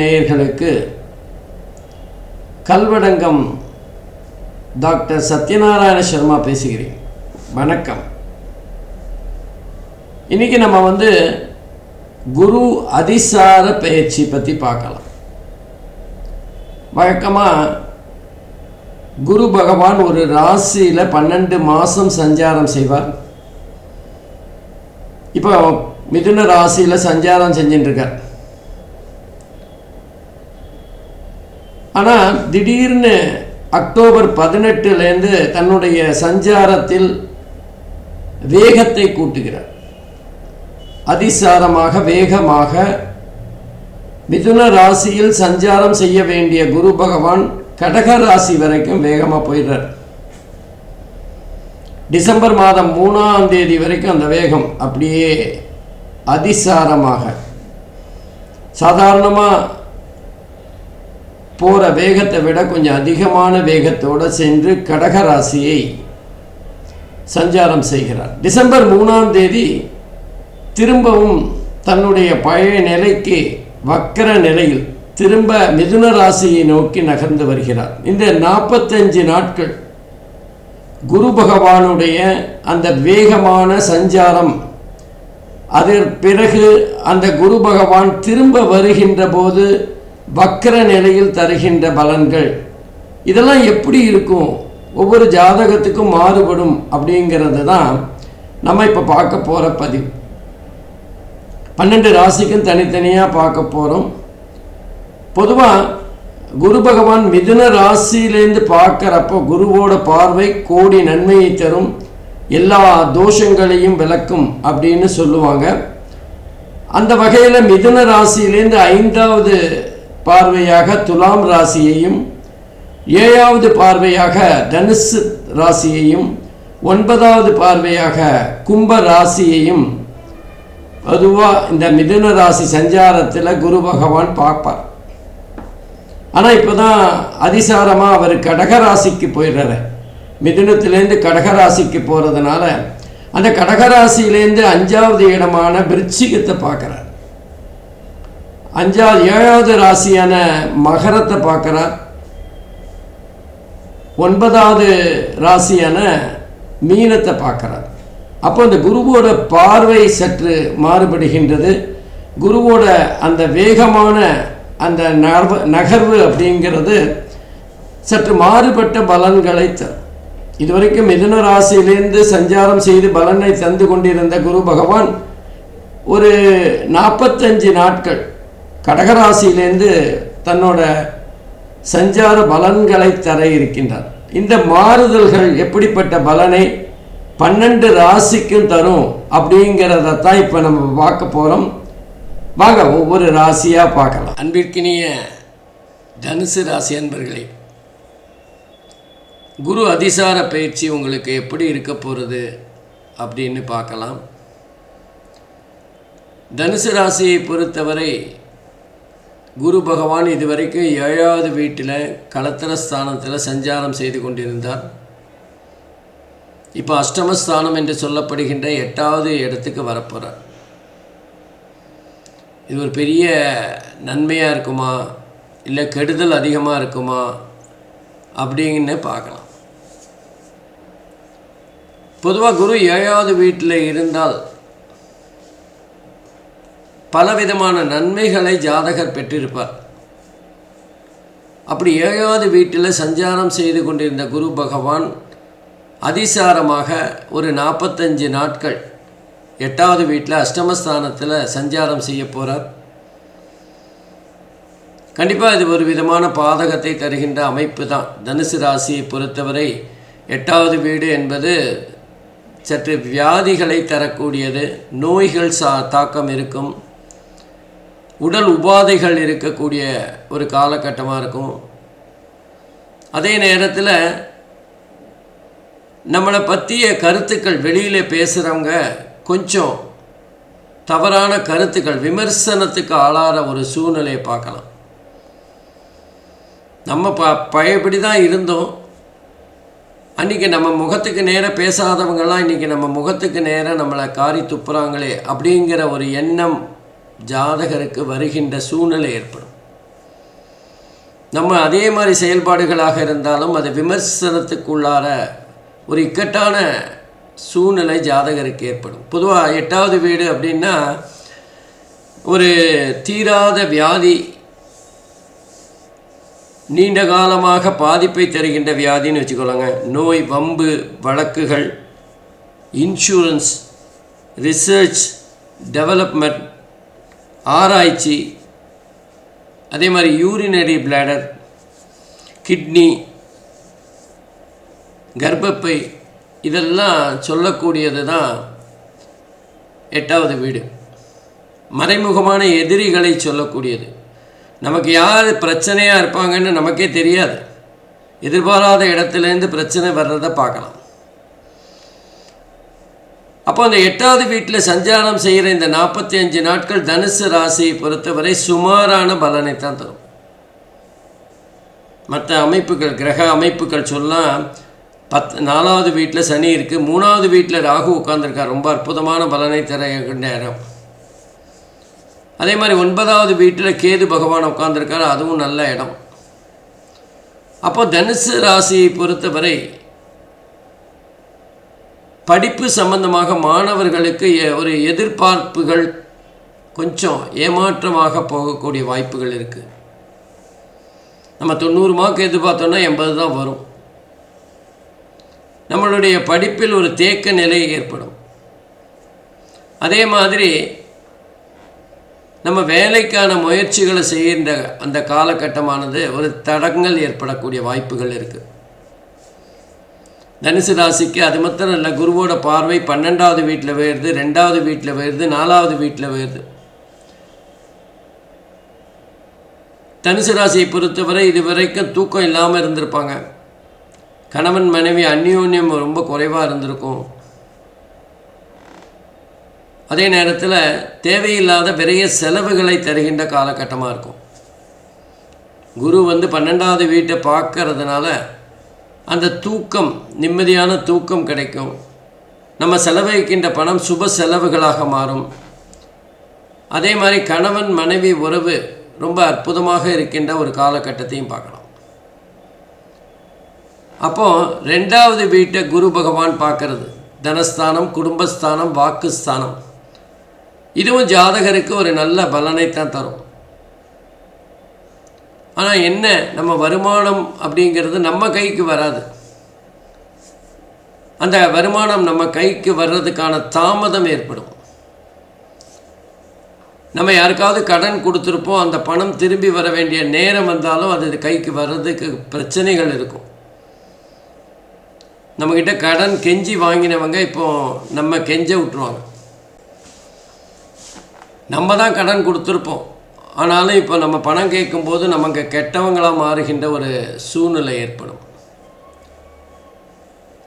நேயர்களுக்கு கல்வடங்கம் டாக்டர் சத்யநாராயண சர்மா பேசுகிறேன். வணக்கம். இன்னைக்கு நம்ம வந்து குரு அதிசார பயிற்சி பற்றி பார்க்கலாம். வழக்கமாக குரு பகவான் ஒரு ராசியில் பன்னெண்டு மாதம் சஞ்சாரம் செய்வார். இப்போ மிதுன ராசியில் சஞ்சாரம் செஞ்சுட்டுருக்கார் ஆனால் திடீர்னு அக்டோபர் பதினெட்டுலேருந்து தன்னுடைய சஞ்சாரத்தில் வேகத்தை கூட்டுகிறார். அதிசாரமாக வேகமாக மிதுன ராசியில் சஞ்சாரம் செய்ய வேண்டிய குரு பகவான் கடக ராசி வரைக்கும் வேகமாக போயிடுறார். டிசம்பர் மாதம் மூணாம் தேதி வரைக்கும் அந்த வேகம் அப்படியே அதிசாரமாக. சாதாரணமாக போகிற வேகத்தை விட கொஞ்சம் அதிகமான வேகத்தோடு சென்று கடக ராசியை சஞ்சாரம் செய்கிறார். டிசம்பர் மூணாம் தேதி திரும்பவும் தன்னுடைய பழைய நிலைக்கு வக்கர நிலையில் திரும்ப மிதுன ராசியை நோக்கி நகர்ந்து வருகிறார். இந்த நாற்பத்தஞ்சு நாட்கள் குரு பகவானுடைய அந்த வேகமான சஞ்சாரம் அதன் பிறகு அந்த குரு பகவான் திரும்ப வருகின்ற போது வக்கர நிலையில் தருகின்ற பலன்கள். இதெல்லாம் எப்படி இருக்கும்? ஒவ்வொரு ஜாதகத்துக்கும் மாறுபடும் அப்படிங்கிறது தான் நம்ம இப்போ பார்க்க போகிற பதிவு. பன்னெண்டு ராசிக்கும் தனித்தனியாக பார்க்க போகிறோம் பொதுவாக குரு பகவான் மிதுன ராசியிலேருந்து பார்க்குறப்போ குருவோட பார்வை கோடி நன்மையை தரும் எல்லா தோஷங்களையும் விளக்கும் அப்படின்னு சொல்லுவாங்க. அந்த வகையில் மிதுன ராசியிலேருந்து ஐந்தாவது பார்வையாக துலாம் ராசியையும் ஏழாவது பார்வையாக தனுசு ராசியையும் ஒன்பதாவது பார்வையாக கும்ப ராசியையும் பொதுவாக இந்த மிதுன ராசி சஞ்சாரத்தில் குரு பகவான் பார்ப்பார். ஆனால் இப்போ தான் அதிசாரமாக அவர் கடகராசிக்கு போயிடுறாரு. மிதுனத்திலேருந்து கடகராசிக்கு போகிறதுனால அந்த கடகராசியிலேருந்து அஞ்சாவது இடமான விருச்சிகத்தை பார்க்குறார். அஞ்சாவது ஏழாவது ராசியான மகரத்தை பார்க்குறார். ஒன்பதாவது ராசியான மீனத்தை பார்க்குறார். அப்போ அந்த குருவோட பார்வை சற்று மாறுபடுகின்றது. குருவோட அந்த வேகமான அந்த நகர்வு நகர்வு அப்படிங்கிறது சற்று மாறுபட்ட பலன்களை தரும். இதுவரைக்கும் மிதுன ராசியிலேருந்து சஞ்சாரம் செய்து பலனை தந்து கொண்டிருந்த குரு பகவான் ஒரு நாற்பத்தஞ்சு நாட்கள் கடகராசியிலேருந்து தன்னோட சஞ்சார பலன்களை தர இருக்கின்றார். இந்த மாறுதல்கள் எப்படிப்பட்ட பலனை பன்னெண்டு ராசிக்கும் தரும் அப்படிங்கிறத தான் இப்போ நம்ம பார்க்க போகிறோம் வாங்க ஒவ்வொரு ராசியாக பார்க்கலாம். அன்பிற்கினிய தனுசு ராசி அன்பர்களே குரு அதிசார பயிற்சி உங்களுக்கு எப்படி இருக்க போகிறது அப்படின்னு பார்க்கலாம். தனுசு ராசியை பொறுத்தவரை குரு பகவான் இதுவரைக்கும் ஏழாவது வீட்டில் களத்திரஸ்தானத்தில் சஞ்சாரம் செய்து கொண்டிருந்தார். இப்போ அஷ்டமஸ்தானம் என்று சொல்லப்படுகின்ற எட்டாவது இடத்துக்கு வரப்போகிறார் இது ஒரு பெரிய நன்மையாக இருக்குமா? இல்லை கெடுதல் அதிகமாக இருக்குமா? அப்படின்னு பார்க்கலாம். பொதுவாக குரு ஏழாவது வீட்டில் இருந்தால் பலவிதமான நன்மைகளை ஜாதகர் பெற்றிருப்பார். அப்படி ஏழாவது வீட்டில் சஞ்சாரம் செய்து கொண்டிருந்த குரு பகவான் அதிசாரமாக ஒரு நாற்பத்தஞ்சு நாட்கள் எட்டாவது வீட்டில் அஷ்டமஸ்தானத்தில் சஞ்சாரம் செய்ய போகிறார் கண்டிப்பாக இது ஒரு விதமான பாதகத்தை தருகின்ற அமைப்பு தான். தனுசு ராசியை பொறுத்தவரை எட்டாவது வீடு என்பது சற்று வியாதிகளை தரக்கூடியது நோய்கள் சா தாக்கம் இருக்கும். உடல் உபாதைகள் இருக்கக்கூடிய ஒரு காலகட்டமாக இருக்கும். அதே நேரத்தில் நம்மளை பற்றிய கருத்துக்கள் வெளியில் பேசுகிறவங்க கொஞ்சம் தவறான கருத்துக்கள் விமர்சனத்துக்கு ஆளாகிற ஒரு சூழ்நிலையை பார்க்கலாம். நம்ம ப பழையபடி தான் இருந்தோம். அன்றைக்கி நம்ம முகத்துக்கு நேராக பேசாதவங்கெல்லாம் இன்றைக்கி நம்ம முகத்துக்கு நேராக நம்மளை காரி துப்புறாங்களே அப்படிங்கிற ஒரு எண்ணம் ஜாதகருக்கு வருகின்ற சூழ்நிலை ஏற்படும். நம்ம அதே மாதிரி செயல்பாடுகளாக இருந்தாலும் அது விமர்சனத்துக்குள்ளார ஒரு இக்கட்டான சூழ்நிலை ஜாதகருக்கு ஏற்படும். பொதுவாக எட்டாவது வீடு அப்படின்னா ஒரு தீராத வியாதி நீண்ட காலமாக பாதிப்பை தருகின்ற வியாதின்னு வச்சுக்கோங்க. நோய் வம்பு வழக்குகள் இன்சூரன்ஸ் ரிசர்ச் டெவலப்மெண்ட் ஆராய்ச்சி அதே மாதிரி யூரினரி பிளாடர் கிட்னி கர்ப்பப்பை இதெல்லாம் சொல்லக்கூடியது தான் எட்டாவது வீடு. மறைமுகமான எதிரிகளை சொல்லக்கூடியது. நமக்கு யார் பிரச்சனையாக இருப்பாங்கன்னு நமக்கே தெரியாது. எதிர்பாராத இடத்துலேருந்து பிரச்சனை வர்றதை பார்க்கலாம். அப்போ அந்த எட்டாவது வீட்டில் சஞ்சாரம் செய்கிற இந்த நாற்பத்தி அஞ்சு நாட்கள் தனுசு ராசியை பொறுத்தவரை சுமாரான பலனை தான் தரும். மற்ற அமைப்புகள் கிரக அமைப்புகள் சொல்லலாம் பத் நாலாவது வீட்டில் சனி இருக்குது மூணாவது வீட்டில் ராகு உட்காந்துருக்கார் ரொம்ப அற்புதமான பலனை தர நேரம் அதே மாதிரி ஒன்பதாவது வீட்டில் கேது பகவான் உட்காந்துருக்காரு அதுவும் நல்ல இடம். அப்போ தனுசு ராசியை பொறுத்தவரை படிப்பு சம்பந்தமாக மாணவர்களுக்கு ஒரு எதிர்பார்ப்புகள் கொஞ்சம் ஏமாற்றமாக போகக்கூடிய வாய்ப்புகள் இருக்குது நம்ம தொண்ணூறு மார்க் எதிர்பார்த்தோன்னா எண்பது தான் வரும். நம்மளுடைய படிப்பில் ஒரு தேக்க நிலை ஏற்படும். அதே மாதிரி நம்ம வேலைக்கான முயற்சிகளை செய்கின்ற அந்த காலகட்டமானது ஒரு தடங்கள் ஏற்படக்கூடிய வாய்ப்புகள் இருக்குது தனுசு ராசிக்கு அது மாத்திரம் இல்லை குருவோட பார்வை பன்னெண்டாவது வீட்டில் போயிடுது ரெண்டாவது வீட்டில் போயிடுது நாலாவது வீட்டில் போயிடுது தனுசு ராசியை பொறுத்தவரை இது வரைக்கும் தூக்கம் இல்லாமல் இருந்திருப்பாங்க. கணவன் மனைவி அந்யோன்யம் ரொம்ப குறைவாக இருந்திருக்கும். அதே நேரத்தில் தேவையில்லாத பெரிய செலவுகளை தருகின்ற காலகட்டமாக இருக்கும். குரு வந்து பன்னெண்டாவது வீட்டை பார்க்கறதுனால அந்த தூக்கம் நிம்மதியான தூக்கம் கிடைக்கும். நம்ம செலவழிக்கின்ற பணம் சுப செலவுகளாக மாறும். அதே மாதிரி கணவன் மனைவி உறவு ரொம்ப அற்புதமாக இருக்கின்ற ஒரு காலகட்டத்தையும் பார்க்கலாம். அப்போ ரெண்டாவது வீட்டை குரு பகவான் பார்க்கறது. தனஸ்தானம் குடும்பஸ்தானம் வாக்குஸ்தானம். இதுவும் ஜாதகருக்கு ஒரு நல்ல பலனைத்தான் தரும். ஆனால் என்ன? நம்ம வருமானம் அப்படிங்கிறது நம்ம கைக்கு வராது. அந்த வருமானம் நம்ம கைக்கு வர்றதுக்கான தாமதம் ஏற்படும். நம்ம யாருக்காவது கடன் கொடுத்துருப்போம் அந்த பணம் திரும்பி வர வேண்டிய நேரம் வந்தாலும் அது கைக்கு வர்றதுக்கு பிரச்சனைகள் இருக்கும். நம்மக்கிட்ட கடன் கெஞ்சி வாங்கினவங்க இப்போ நம்ம கெஞ்ச விட்டுருவாங்க. நம்ம தான் கடன் கொடுத்துருப்போம். ஆனாலும் இப்போ நம்ம பணம் கேட்கும்போது நமக்கு கெட்டவங்களாக மாறுகின்ற ஒரு சூழ்நிலை ஏற்படும்.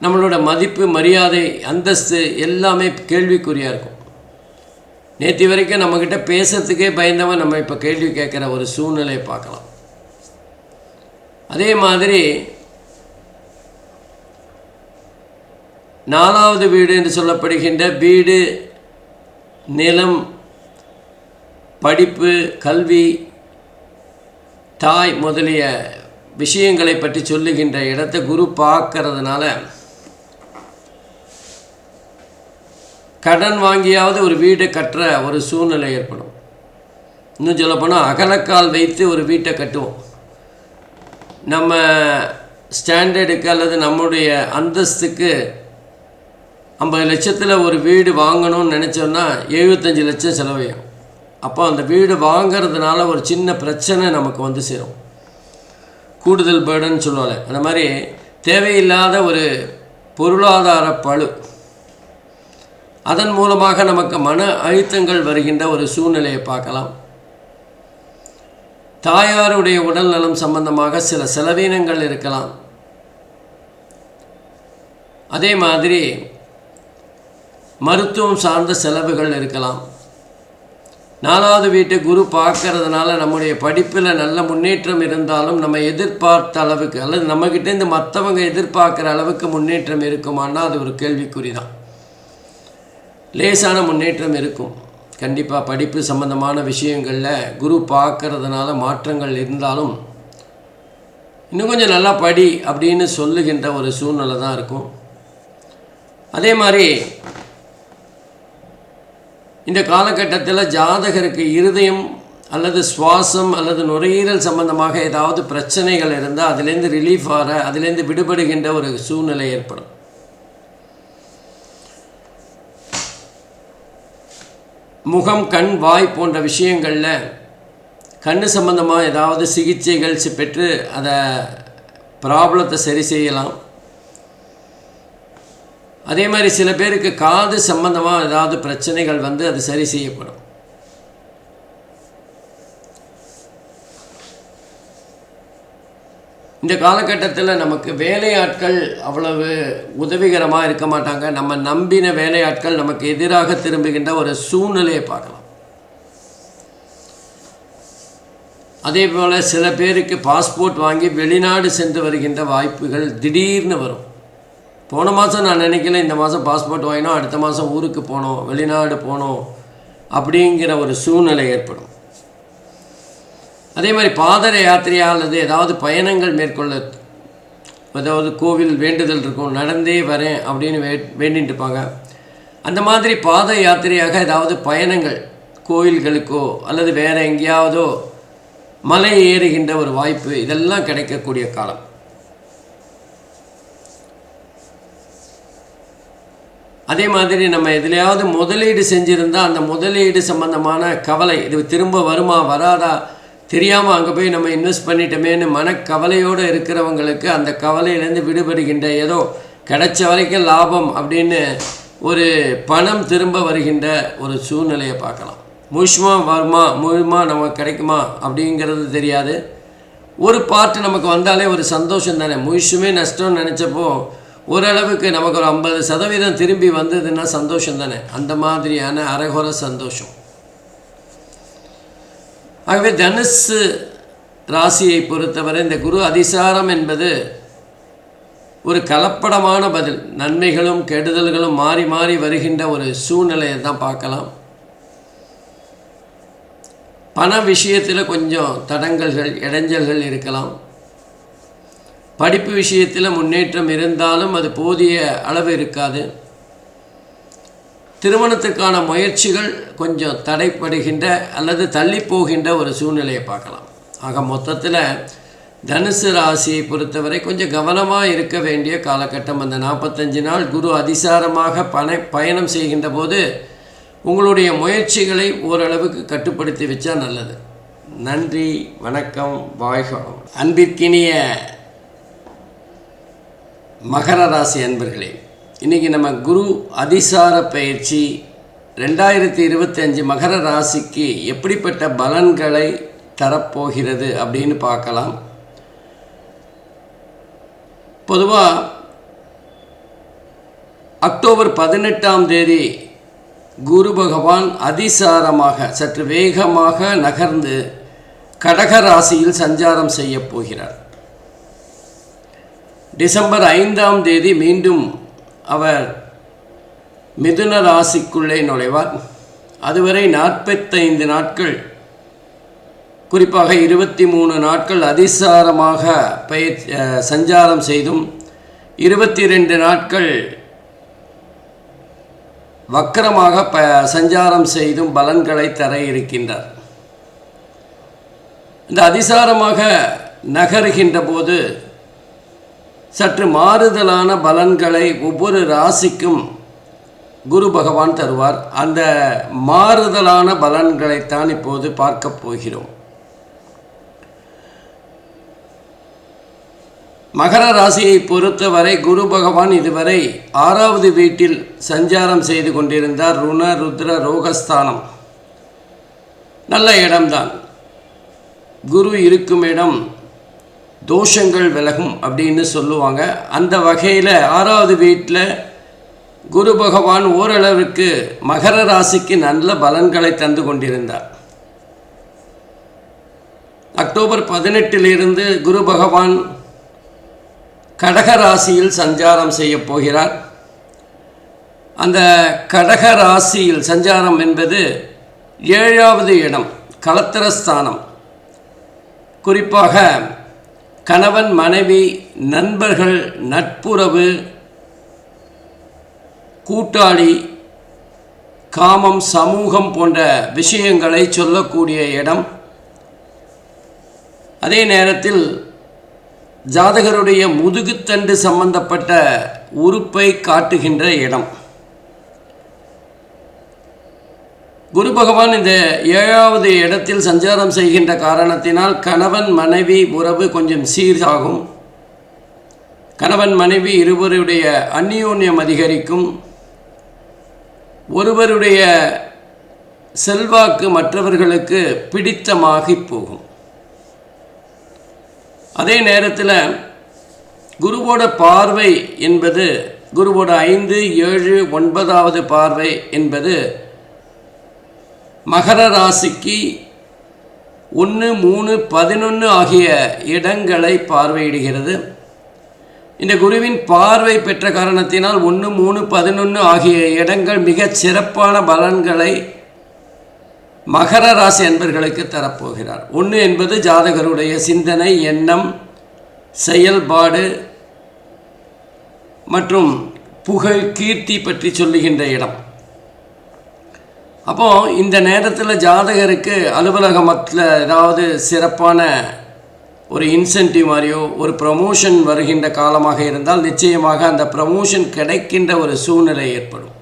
நம்மளோட மதிப்பு மரியாதை அந்தஸ்து எல்லாமே கேள்விக்குறியாக இருக்கும். நேற்று வரைக்கும் நம்மக்கிட்ட பேசுறதுக்கே பயந்தவன் நம்ம இப்போ கேள்வி கேட்குற ஒரு சூழ்நிலையை பார்க்கலாம். அதே மாதிரி நாலாவது வீடு என்று சொல்லப்படுகின்ற வீடு நிலம் படிப்பு கல்வி தாய் முதலிய விஷயங்களை பற்றி சொல்லுகின்ற இடத்தை குரு பார்க்கறதுனால கடன் வாங்கியாவது ஒரு வீடு கட்டுற ஒரு சூழ்நிலை ஏற்படும். இன்னும் சொல்லப்போனால் அகலக்கால் வைத்து ஒரு வீட்டை கட்டுவோம். நம்ம ஸ்டாண்டர்டுக்கு அல்லது நம்முடைய அந்தஸ்துக்கு ஐம்பது லட்சத்தில் ஒரு வீடு வாங்கணும்னு நினச்சோன்னா எழுபத்தஞ்சி லட்சம் செலவையும் அப்போ அந்த வீடு வாங்கிறதுனால ஒரு சின்ன பிரச்சனை நமக்கு வந்து சேரும். கூடுதல் பேர்டன் சொல்லுவாங்க. அந்த மாதிரி தேவையில்லாத ஒரு பொருளாதார பளு. அதன் மூலமாக நமக்கு மன அழுத்தங்கள் வருகின்ற ஒரு சூழ்நிலையை பார்க்கலாம். தாயாருடைய உடல் நலம் சம்பந்தமாக சில செலவீனங்கள் இருக்கலாம். அதே மாதிரி மருத்துவம் சார்ந்த செலவுகள் இருக்கலாம். நாலாவது வீட்டை குரு பார்க்கறதுனால நம்முடைய படிப்பில் நல்ல முன்னேற்றம் இருந்தாலும் நம்ம எதிர்பார்த்த அளவுக்கு அல்லது நம்மக்கிட்டேருந்து மற்றவங்க எதிர்பார்க்குற அளவுக்கு முன்னேற்றம் இருக்குமான்னா அது ஒரு கேள்விக்குறி தான் லேசான முன்னேற்றம் இருக்கும். கண்டிப்பாக படிப்பு சம்பந்தமான விஷயங்களில் குரு பார்க்கறதுனால மாற்றங்கள் இருந்தாலும் இன்னும் கொஞ்சம் நல்லா படி அப்படின்னு சொல்லுகின்ற ஒரு சூழ்நிலை தான் இருக்கும். அதே மாதிரி இந்த காலகட்டத்தில் ஜாதகருக்கு இருதயம் அல்லது சுவாசம் அல்லது நுரையீரல் சம்பந்தமாக ஏதாவது பிரச்சனைகள் இருந்தால் அதுலேருந்து ரிலீஃப் ஆகிற அதுலேருந்து விடுபடுகின்ற ஒரு சூழ்நிலை ஏற்படும். முகம் கண் வாய் போன்ற விஷயங்களில் கண் சம்பந்தமாக ஏதாவது சிகிச்சைகள் பெற்று அதை ப்ராப்ளத்தை சரி செய்யலாம். அதே மாதிரி சில பேருக்கு காது சம்பந்தமாக ஏதாவது பிரச்சனைகள் வந்து அது சரி செய்யப்படும். இந்த காலகட்டத்தில் நமக்கு வேலையாட்கள் அவ்வளவு உதவிகரமாக இருக்க மாட்டாங்க. நம்ம நம்பின வேலையாட்கள் நமக்கு எதிராக திரும்புகின்ற ஒரு சூழ்நிலையை பார்க்கலாம். அதே போல் சில பேருக்கு பாஸ்போர்ட் வாங்கி வெளிநாடு சென்று வருகின்ற வாய்ப்புகள் திடீர்னு வரும். போன மாதம் நான் நினைக்கல இந்த மாதம் பாஸ்போர்ட் வாங்கினோம் அடுத்த மாதம் ஊருக்கு போனோம் வெளிநாடு போனோம் அப்படிங்கிற ஒரு சூழ்நிலை ஏற்படும். அதே மாதிரி பாதர யாத்திரையா அல்லது ஏதாவது பயணங்கள் மேற்கொள்ள அதாவது கோவில் வேண்டுதல் இருக்கும் நடந்தே வரேன் அப்படின்னு வே வேண்டிட்டு இருப்பாங்க அந்த மாதிரி பாத யாத்திரையாக ஏதாவது பயணங்கள் கோயில்களுக்கோ அல்லது வேறு எங்கேயாவதோ மலை ஏறுகின்ற ஒரு வாய்ப்பு இதெல்லாம் கிடைக்கக்கூடிய காலம். அதே மாதிரி நம்ம எதுலையாவது முதலீடு செஞ்சுருந்தால் அந்த முதலீடு சம்மந்தமான கவலை இது திரும்ப வருமா வராதா தெரியாமல் அங்கே போய் நம்ம இன்வெஸ்ட் பண்ணிட்டோமேன்னு மனக்கவலையோடு இருக்கிறவங்களுக்கு அந்த கவலையிலேருந்து விடுபடுகின்ற ஏதோ கிடைச்ச வரைக்கும் லாபம் அப்படின்னு ஒரு பணம் திரும்ப வருகின்ற ஒரு சூழ்நிலையை பார்க்கலாம். முழுமா வருமா முழுமா நமக்கு கிடைக்குமா அப்படிங்கிறது தெரியாது. ஒரு பார்ட் நமக்கு வந்தாலே ஒரு சந்தோஷம் தானே. முழுசுமே நஷ்டம்னு நினச்சப்போ ஓரளவுக்கு நமக்கு ஒரு ஐம்பது சதவீதம் திரும்பி வந்ததுன்னா சந்தோஷம் தானே அந்த மாதிரியான அரைகுற சந்தோஷம். ஆகவே தனுசு ராசியை பொறுத்தவரை இந்த குரு அதிசாரம் என்பது ஒரு கலப்படமான பதில். நன்மைகளும் கெடுதல்களும் மாறி மாறி வருகின்ற ஒரு சூழ்நிலையை தான் பார்க்கலாம். பண விஷயத்தில் கொஞ்சம் தடங்கல்கள் இடைஞ்சல்கள் இருக்கலாம். படிப்பு விஷயத்தில் முன்னேற்றம் இருந்தாலும் அது போதிய அளவு இருக்காது. திருமணத்துக்கான முயற்சிகள் கொஞ்சம் தடைப்படுகின்ற அல்லது தள்ளி போகின்ற ஒரு சூழ்நிலையை பார்க்கலாம். ஆக மொத்தத்தில் தனுசு ராசியை பொறுத்தவரை கொஞ்சம் கவனமாக இருக்க வேண்டிய காலகட்டம். அந்த நாற்பத்தஞ்சு நாள் குரு அதிசாரமாக பண பயணம் செய்கின்ற போது உங்களுடைய முயற்சிகளை ஓரளவுக்கு கட்டுப்படுத்தி வச்சா நல்லது. நன்றி வணக்கம் வாழ்க அன்பிற்கினிய மகர ராசி அன்பர்களே இன்றைக்கி நம்ம குரு அதிசார பயிற்சி ரெண்டாயிரத்தி இருபத்தஞ்சு மகர ராசிக்கு எப்படிப்பட்ட பலன்களை தரப்போகிறது அப்படின்னு பார்க்கலாம். பொதுவாக அக்டோபர் பதினெட்டாம் தேதி குரு பகவான் அதிசாரமாக சற்று வேகமாக நகர்ந்து கடக ராசியில் சஞ்சாரம் செய்யப் போகிறார். டிசம்பர் ஐந்தாம் தேதி மீண்டும் அவர் மிதுன ராசிக்குள்ளே நுழைவார். அதுவரை நாற்பத்தைந்து நாட்கள் குறிப்பாக இருபத்தி மூணு நாட்கள் அதிசாரமாக பயிர் சஞ்சாரம் செய்தும் இருபத்தி ரெண்டு நாட்கள் வக்கரமாக ப சஞ்சாரம் செய்தும் பலன்களை தர இருக்கின்றார். இந்த அதிசாரமாக நகருகின்ற போது சற்று மாறுதலான பலன்களை ஒவ்வொரு ராசிக்கும் குரு பகவான் தருவார். அந்த மாறுதலான பலன்களைத்தான் இப்போது பார்க்க போகிறோம். மகர ராசியை பொறுத்தவரை குரு பகவான் இதுவரை ஆறாவது வீட்டில் சஞ்சாரம் செய்து கொண்டிருந்தார். ருண ருத்ர ரோகஸ்தானம். நல்ல இடம்தான். குரு இருக்கும் இடம் தோஷங்கள் விலகும் அப்படின்னு சொல்லுவாங்க. அந்த வகையில் ஆறாவது வீட்டில் குரு பகவான் ஓரளவுக்கு மகர ராசிக்கு நல்ல பலன்களை தந்து கொண்டிருந்தார். அக்டோபர் பதினெட்டிலிருந்து குரு பகவான் கடக ராசியில் சஞ்சாரம் செய்ய போகிறார். அந்த கடக ராசியில் சஞ்சாரம் என்பது ஏழாவது இடம் கலத்திரஸ்தானம். குறிப்பாக கணவன் மனைவி நண்பர்கள் நட்புறவு கூட்டாளி காமம் சமூகம் போன்ற விஷயங்களை சொல்லக்கூடிய இடம். அதே நேரத்தில் ஜாதகருடைய முதுகுத்தண்டு சம்பந்தப்பட்ட உறுப்பை காட்டுகின்ற இடம். குரு பகவான் இந்த ஏழாவது இடத்தில் சஞ்சாரம் செய்கின்ற காரணத்தினால் கணவன் மனைவி உறவு கொஞ்சம் சீராகும் கணவன் மனைவி இருவருடைய அந்யோன்யம் அதிகரிக்கும். ஒருவருடைய செல்வாக்கு மற்றவர்களுக்கு பிடித்தமாகி போகும். அதே நேரத்தில் குருவோட பார்வை என்பது குருவோட ஐந்து ஏழு ஒன்பதாவது பார்வை என்பது மகர ராசிக்கு ஒன்று மூணு பதினொன்று ஆகிய இடங்களை பார்வையிடுகிறது. இந்த குருவின் பார்வை பெற்ற காரணத்தினால் ஒன்று மூணு பதினொன்று ஆகிய இடங்கள் மிகச் சிறப்பான பலன்களை மகர ராசி அன்பர்களுக்கு தரப்போகிறார். ஒன்று என்பது ஜாதகருடைய சிந்தனை எண்ணம் செயல்பாடு மற்றும் புகழ் கீர்த்தி பற்றி சொல்லுகின்ற இடம். அப்போ இந்த நேரத்தில் ஜாதகருக்கு அலுவலகமத்தில் ஏதாவது சிறப்பான ஒரு இன்சென்டிவ் மாதிரியோ ஒரு ப்ரமோஷன் வருகின்ற காலமாக இருந்தால் நிச்சயமாக அந்த ப்ரமோஷன் கிடைக்கின்ற ஒரு சூழ்நிலை ஏற்படும்.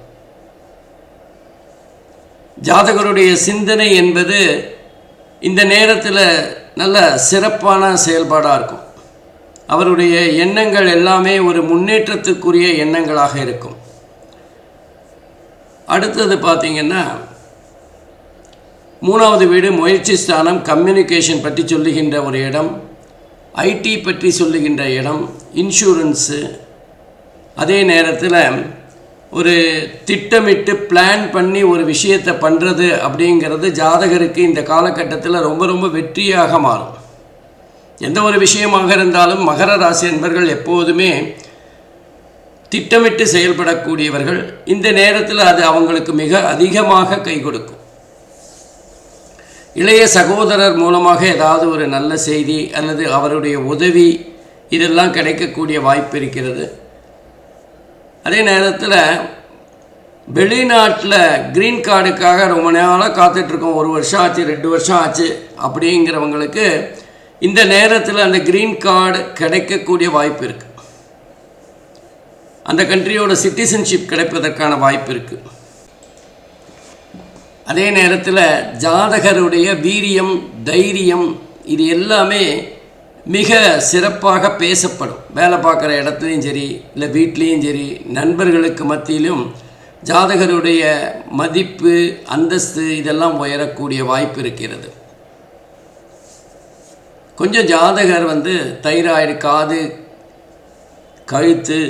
ஜாதகருடைய சிந்தனை என்பது இந்த நேரத்தில் நல்ல சிறப்பான செயல்பாடாக இருக்கும். அவருடைய எண்ணங்கள் எல்லாமே ஒரு முன்னேற்றத்துக்குரிய எண்ணங்களாக இருக்கும். அடுத்தது பார்த்திங்கன்னா மூணாவது வீடு முயற்சி ஸ்தானம் கம்யூனிகேஷன் பற்றி சொல்லுகின்ற ஒரு இடம் ஐடி பற்றி சொல்லுகின்ற இடம் இன்சூரன்ஸு அதே நேரத்தில் ஒரு திட்டமிட்டு பிளான் பண்ணி ஒரு விஷயத்தை பண்ணுறது அப்படிங்கிறது ஜாதகருக்கு இந்த காலகட்டத்தில் ரொம்ப ரொம்ப வெற்றியாக மாறும். எந்த ஒரு விஷயமாக இருந்தாலும் மகர ராசி என்பர்கள் எப்போதுமே திட்டமிட்டு செயல்படக்கூடியவர்கள். இந்த நேரத்தில் அது அவங்களுக்கு மிக அதிகமாக கை கொடுக்கும். இளைய சகோதரர் மூலமாக ஏதாவது ஒரு நல்ல செய்தி அல்லது அவருடைய உதவி இதெல்லாம் கிடைக்கக்கூடிய வாய்ப்பு இருக்கிறது. அதே நேரத்தில் வெளிநாட்டில் க்ரீன் கார்டுக்காக ரொம்ப நேரம் காத்துட்ருக்கோம். ஒரு வருஷம் ஆச்சு ரெண்டு வருஷம் ஆச்சு அப்படிங்கிறவங்களுக்கு இந்த நேரத்தில் அந்த க்ரீன் கார்டு கிடைக்கக்கூடிய வாய்ப்பு இருக்குது அந்த கண்ட்ரியோட சிட்டிசன்ஷிப் கிடைப்பதற்கான வாய்ப்பு இருக்குது அதே நேரத்தில் ஜாதகருடைய வீரியம் தைரியம் இது எல்லாமே மிக சிறப்பாக பேசப்படும். வேலை பார்க்குற இடத்துலையும் சரி இல்லை வீட்லேயும் சரி நண்பர்களுக்கு மத்தியிலும் ஜாதகருடைய மதிப்பு அந்தஸ்து இதெல்லாம் உயரக்கூடிய வாய்ப்பு இருக்கிறது. கொஞ்சம் ஜாதகர் வந்து தைராய்டு காது கழுத்து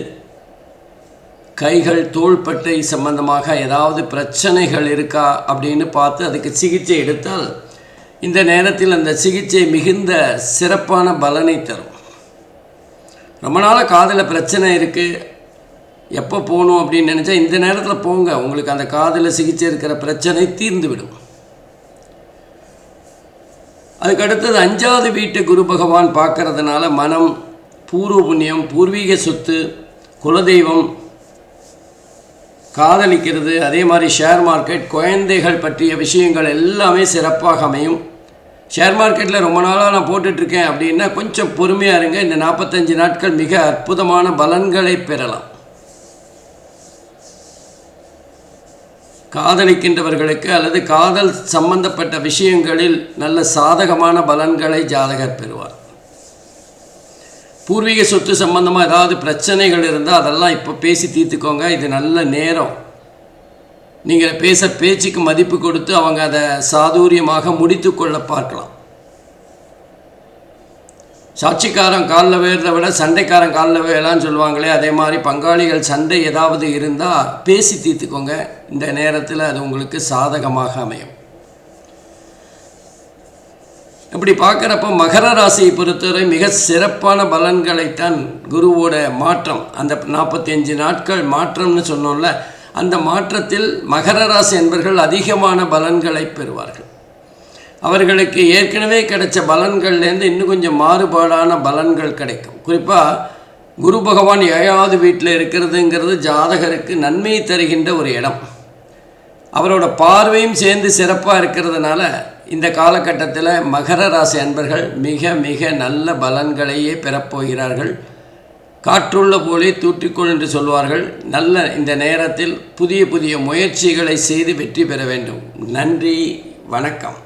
கைகள் தோள்பட்டை சம்பந்தமாக ஏதாவது பிரச்சனைகள் இருக்கா அப்படின்னு பார்த்து அதுக்கு சிகிச்சை எடுத்தால் இந்த நேரத்தில் அந்த சிகிச்சை மிகுந்த சிறப்பான பலனை தரும். ரொம்ப நாளாக காதில் பிரச்சனை இருக்குது எப்போ போகணும் அப்படின்னு நினச்சா இந்த நேரத்தில் போங்க. உங்களுக்கு அந்த காதில் சிகிச்சை இருக்கிற பிரச்சனை தீர்ந்துவிடும். அதுக்கடுத்தது அஞ்சாவது வீட்டு குரு பகவான் பார்க்கறதுனால மனம் பூர்வ புண்ணியம் பூர்வீக சொத்து குலதெய்வம் காதலிக்கிறது அதே மாதிரி ஷேர் மார்க்கெட் குழந்தைகள் பற்றிய விஷயங்கள் எல்லாமே சிறப்பாக அமையும். ஷேர் மார்க்கெட்டில் ரொம்ப நாளாக நான் போட்டுட்ருக்கேன் அப்படின்னா கொஞ்சம் பொறுமையாக இருங்க. இந்த நாற்பத்தஞ்சு நாட்கள் மிக அற்புதமான பலன்களை பெறலாம். காதலிக்கின்றவர்களுக்கு அல்லது காதல் சம்பந்தப்பட்ட விஷயங்களில் நல்ல சாதகமான பலன்களை ஜாதகர் பெறுவார். பூர்வீக சொத்து சம்பந்தமாக ஏதாவது பிரச்சனைகள் இருந்தால் அதெல்லாம் இப்போ பேசி தீர்த்துக்கோங்க. இது நல்ல நேரம். நீங்கள் பேச பேச்சுக்கு மதிப்பு கொடுத்து அவங்க அதை சாதுரியமாக முடித்து கொள்ள பார்க்கலாம். சாட்சிக்காரன் காலில் வேறதை விட சண்டைக்காரன் காலில் வேலான்னு சொல்லுவாங்களே அதே மாதிரி பங்காளிகள் சண்டை ஏதாவது இருந்தால் பேசி தீர்த்துக்கோங்க. இந்த நேரத்தில் அது உங்களுக்கு சாதகமாக அமையும். இப்படி பார்க்குறப்ப மகர ராசியை பொறுத்தவரை மிக சிறப்பான பலன்களைத்தான் குருவோட மாற்றம் அந்த நாற்பத்தஞ்சு நாட்கள் மாற்றம்னு சொன்னோம்ல அந்த மாற்றத்தில் மகர ராசி என்பர்கள் அதிகமான பலன்களை பெறுவார்கள். அவர்களுக்கு ஏற்கனவே கிடைச்ச பலன்கள்லேருந்து இன்னும் கொஞ்சம் மாறுபாடான பலன்கள் கிடைக்கும். குறிப்பாக குரு பகவான் ஏழாவது வீட்டில் இருக்கிறதுங்கிறது ஜாதகருக்கு நன்மை தருகின்ற ஒரு இடம். அவரோட பார்வையும் சேர்ந்து சிறப்பாக இருக்கிறதுனால இந்த காலகட்டத்தில் மகர ராசி அன்பர்கள் மிக மிக நல்ல பலன்களையே பெறப்போகிறார்கள் காற்றுள்ள போலே தூற்றிக்கொள் என்று சொல்வார்கள். நல்ல இந்த நேரத்தில் புதிய புதிய முயற்சிகளை செய்து வெற்றி பெற வேண்டும். நன்றி வணக்கம்.